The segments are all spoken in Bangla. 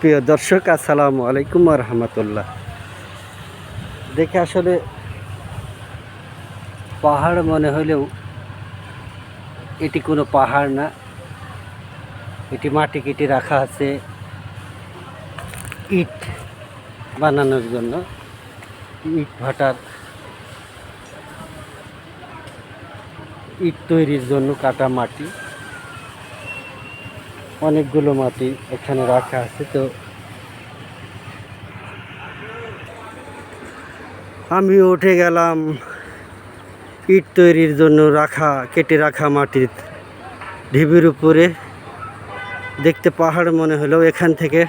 সুপ্রিয় দর্শক, আসসালামু আলাইকুম রহমতুল্লাহ। দেখে আসলে পাহাড় মনে হলেও এটি কোনো পাহাড় না। এটি মাটি কেটে রাখা আছে ইট বানানোর জন্য, ইট ভাটার। ইট তৈরির জন্য কাটা মাটি। অনেকগুলো মাটি এখানে রাখা আছে, তো আমি উঠে গেলাম ইট তৈরির জন্য রাখা, কেটে রাখা মাটির ঢিবির উপরে। দেখতে পাহাড় মনে হলো এখান থেকে।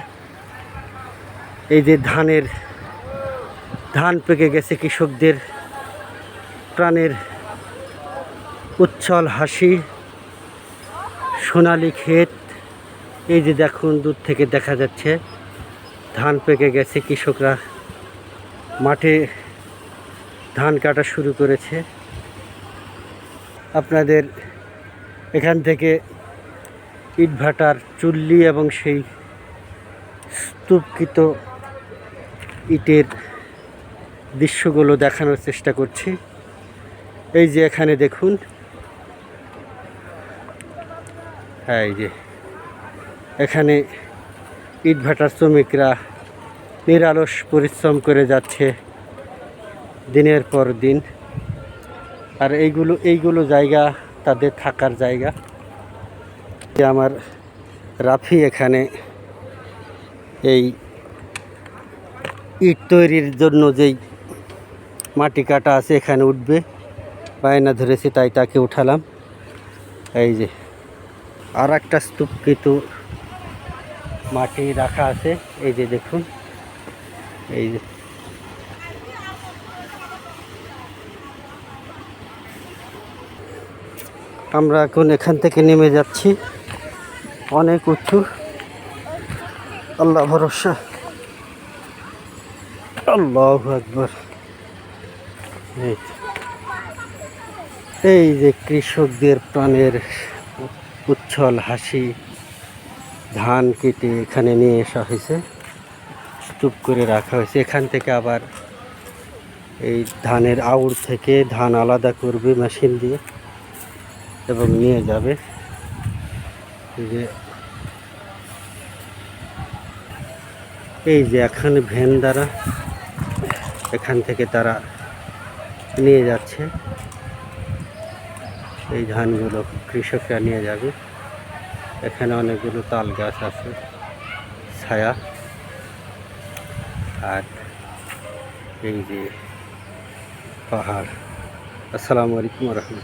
এই যে ধানের, ধান পেকে গেছে কৃষকদের প্রাণের উচ্ছল হাসি, সোনালি ক্ষেত। এই যে দেখুন, দূর থেকে দেখা যাচ্ছে, ধান পেকে গেছে কৃষকরা। মাঠে ধান কাটা শুরু করেছে। আপনাদের এখান থেকে ইটভাটার চুল্লি এবং সেই স্তূপকৃত ইটের দৃশ্যগুলো দেখানোর চেষ্টা করছি। এই যে এখানে দেখুন হ্যাঁ এই যে এখানে ইটভাটার শ্রমিকরা নিরালস পরিশ্রম করে যাচ্ছে দিনের পর দিন। আর এইগুলো এইগুলো জায়গা তাদের থাকার জায়গা। আমার রাফি এখানে এই ইট তৈরির জন্য যেই মাটি কাটা আছে এখানে উঠবে। বায়না ধরেছে, তাই তাকে উঠালাম। এই যে আর একটা স্তূপ কিন্তু মাটি রাখা আছে। এই যে দেখুন। এই যে। আমরা এখন এখান থেকে নেমে যাচ্ছি। অনেক উঁচু। আল্লাহ ভরসা। আল্লাহ একবার এই যে। কৃষকদের প্রাণের উচ্ছল হাসি। ধান কেটে এখানে নিয়ে আসা হয়েছে। স্তূপ করে রাখা হয়েছে। এখান থেকে আবার এই ধানের আউড় থেকে ধান আলাদা করবে মেশিন দিয়ে এবং নিয়ে যাবে। যে এই যে এখানে ভ্যান দ্বারা এখান থেকে তারা নিয়ে যাচ্ছে। এই ধানগুলো কৃষকরা নিয়ে যাবে। এখানে অনেকগুলো তাল গাছ আছে ছায়া। আর এই যে পাহাড়। আসসালামু আলাইকুম রহমতুল্লাহ।